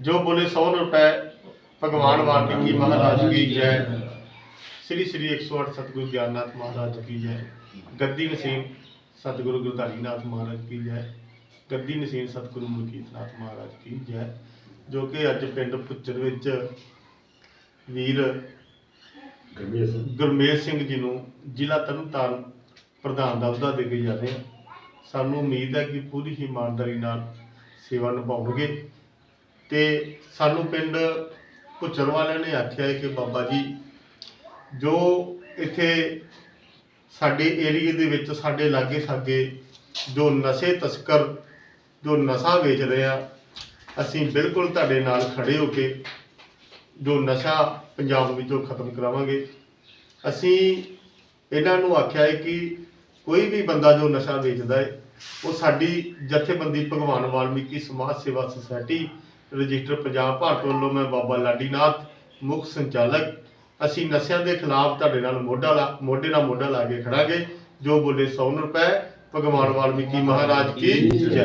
ਜੋ ਬੋਲੇ 100 ਰੁਪਏ ਭਗਵਾਨ ਵਾਲਮੀਕੀ ਮਹਾਰਾਜ ਕੀ ਜੈ। ਸ੍ਰੀ ਸ੍ਰੀ 108 ਸਤਿਗੁਰੂ ਗਿਆਨਨਾਥ ਮਹਾਰਾਜ ਕੀ ਜੈ। ਗੱਦੀ ਨਸੀਮ ਸਤਿਗੁਰੂ ਗੁਰਧਾਰੀਨਾਥ ਮਹਾਰਾਜ ਕੀ ਜੈ। ਗੱਦੀ ਨਸੀਮ ਸਤਿਗੁਰੂ ਮਲਕੀਤਨਾਥ ਮਹਾਰਾਜ ਕੀ ਜੈ। ਜੋ ਕਿ ਅੱਜ ਪਿੰਡ ਪੁੱਚਰ ਵਿੱਚ ਵੀਰ ਗੁਰਮੇਲ ਸਿੰਘ। ਜੀ ਨੂੰ ਜ਼ਿਲ੍ਹਾ ਤਰਨਤਾਰਨ ਪ੍ਰਧਾਨ ਦਾ ਅਹੁਦਾ ਦੇ ਕੇ ਜਾ ਰਹੇ ਸਾਨੂੰ ਉਮੀਦ ਹੈ ਕਿ ਪੂਰੀ ਇਮਾਨਦਾਰੀ ਨਾਲ ਸੇਵਾ ਨਿਭਾਉਣਗੇ। ਤੇ ਸਾਨੂੰ ਪਿੰਡ ਪੁੱਚਰ ਵਾਲਿਆਂ ਨੇ ਆਖਿਆ ਹੈ ਕਿ ਬਾਬਾ ਜੀ, ਜੋ ਇੱਥੇ ਸਾਡੇ ਏਰੀਏ ਦੇ ਵਿੱਚ ਸਾਡੇ ਲਾਗੇ ਸਾਗੇ ਜੋ ਨਸ਼ੇ ਤਸਕਰ, ਜੋ ਨਸ਼ਾ ਵੇਚ ਰਹੇ ਆ, ਅਸੀਂ ਬਿਲਕੁਲ ਤੁਹਾਡੇ ਨਾਲ ਖੜੇ ਹੋ ਕੇ ਜੋ ਨਸ਼ਾ ਪੰਜਾਬ ਵਿੱਚੋਂ ਖਤਮ ਕਰਾਵਾਂਗੇ। ਅਸੀਂ ਇਹਨਾਂ ਨੂੰ ਆਖਿਆ ਹੈ ਕਿ ਕੋਈ ਵੀ ਬੰਦਾ ਜੋ ਨਸ਼ਾ ਵੇਚਦਾ ਹੈ, ਉਹ ਸਾਡੀ ਜਥੇਬੰਦੀ ਭਗਵਾਨ ਵਾਲਮੀਕੀ ਸਮਾਜ ਸੇਵਾ ਸੁਸਾਇਟੀ ਰਜਿਸਟਰ ਪੰਜਾਬ ਭਾਰਤ ਵੱਲੋਂ ਮੈਂ ਬਾਬਾ ਲਾਡੀਨਾਥ ਮੁੱਖ ਸੰਚਾਲਕ। ਅਸੀਂ ਨਸ਼ਿਆਂ ਦੇ ਖਿਲਾਫ ਤੁਹਾਡੇ ਨਾਲ ਮੋਢਾ ਲਾ ਮੋਢੇ ਨਾਲ ਮੋਢਾ ਲਾ ਕੇ ਖੜਾਂਗੇ। ਜੋ ਬੋਲੇ 100 ਰੁਪਏ ਭਗਵਾਨ ਵਾਲਮੀਕੀ ਮਹਾਰਾਜ ਕੀ ਜੈ।